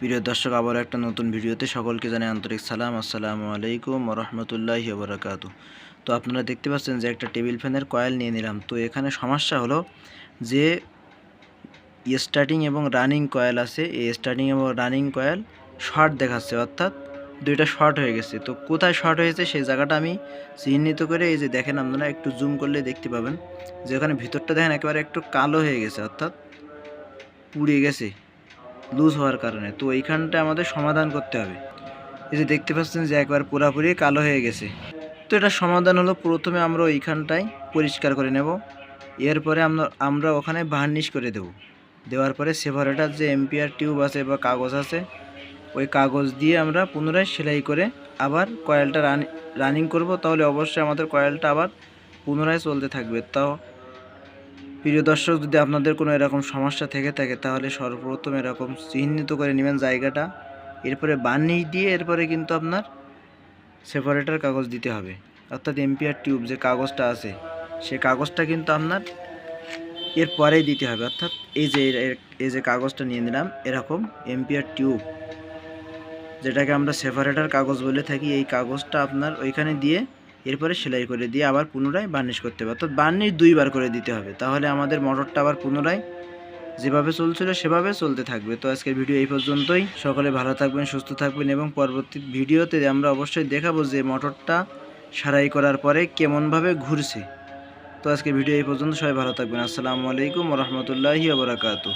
প্রিয় দর্শক আবার একটা নতুন ভিডিওতে সকলকে জানাই আন্তরিক সালাম। আসসালামু আলাইকুম রহমতুল্লাহি বরাকাত তো আপনারা দেখতে পাচ্ছেন যে একটা টেবিল ফ্যানের কয়েল নিয়ে নিলাম। তো এখানে সমস্যা হলো যে স্টার্টিং এবং রানিং কয়েল আছে। এই স্টার্টিং এবং রানিং কয়েল শর্ট দেখাচ্ছে, অর্থাৎ দুইটা শর্ট হয়ে গেছে। তো কোথায় শর্ট হয়েছে সেই জায়গাটা আমি চিহ্নিত করে এই যে দেখেন আপনারা একটু জুম করলে দেখতে পাবেন যে ওখানে ভিতরটা দেখেন একেবারে একটু কালো হয়ে গেছে, অর্থাৎ পুড়ে গেছে। লুজ হওয়ার কারণে। তো এইখানটা আমাদের সমাধান করতে হবে। এই যে দেখতে পাচ্ছেন যে একবার পুরাপুরি কালো হয়ে গেছে। তো এটা সমাধান হলো, প্রথমে আমরা ওইখানটায় পরিষ্কার করে নেব। এরপরে আমরা আমরা ওখানে বার্নিশ করে দেব। দেওয়ার পরে সেভারেটার যে এমপিআর টিউব আছে বা কাগজ আছে, ওই কাগজ দিয়ে আমরা পুনরায় সেলাই করে আবার কয়েলটা রানিং করব। তাহলে অবশ্যই আমাদের কয়েলটা আবার পুনরায় চলতে থাকবে। তাও প্রিয় দর্শক, যদি আপনাদের কোনো এরকম সমস্যা থেকে থাকে, তাহলে সর্বপ্রথম এরকম চিহ্নিত করে নেবেন জায়গাটা। এরপরে বার্নিশ দিয়ে এরপরে কিন্তু আপনার সেপারেটার কাগজ দিতে হবে। অর্থাৎ এমপিআর টিউব যে কাগজটা আছে, সে কাগজটা কিন্তু আপনার এর পরেই দিতে হবে। অর্থাৎ এই যে এই যে কাগজটা নিয়ে নিলাম, এরকম এমপিআর টিউব যেটাকে আমরা সেপারেটার কাগজ বলে থাকি, এই কাগজটা আপনার ওইখানে দিয়ে এরপরে সেলাই করে দিয়ে আবার পুনরায় বার্নিশ করতে হবে। অর্থাৎ বার্নিশ দুইবার করে দিতে হবে। তাহলে আমাদের মোটরটা আবার পুনরায় যেভাবে চলছিল সেভাবে চলতে থাকবে। তো আজকের ভিডিও এই পর্যন্তই। সকলে ভালো থাকবেন, সুস্থ থাকবেন এবং পরবর্তী ভিডিওতে আমরা অবশ্যই দেখাবো যে মোটরটা সারাই করার পরে কেমনভাবে ঘুরছে। তো আজকের ভিডিও এই পর্যন্ত। সবাই ভালো থাকবেন। আসসালামু আলাইকুম রহমতুল্লাহি আবরাকাতু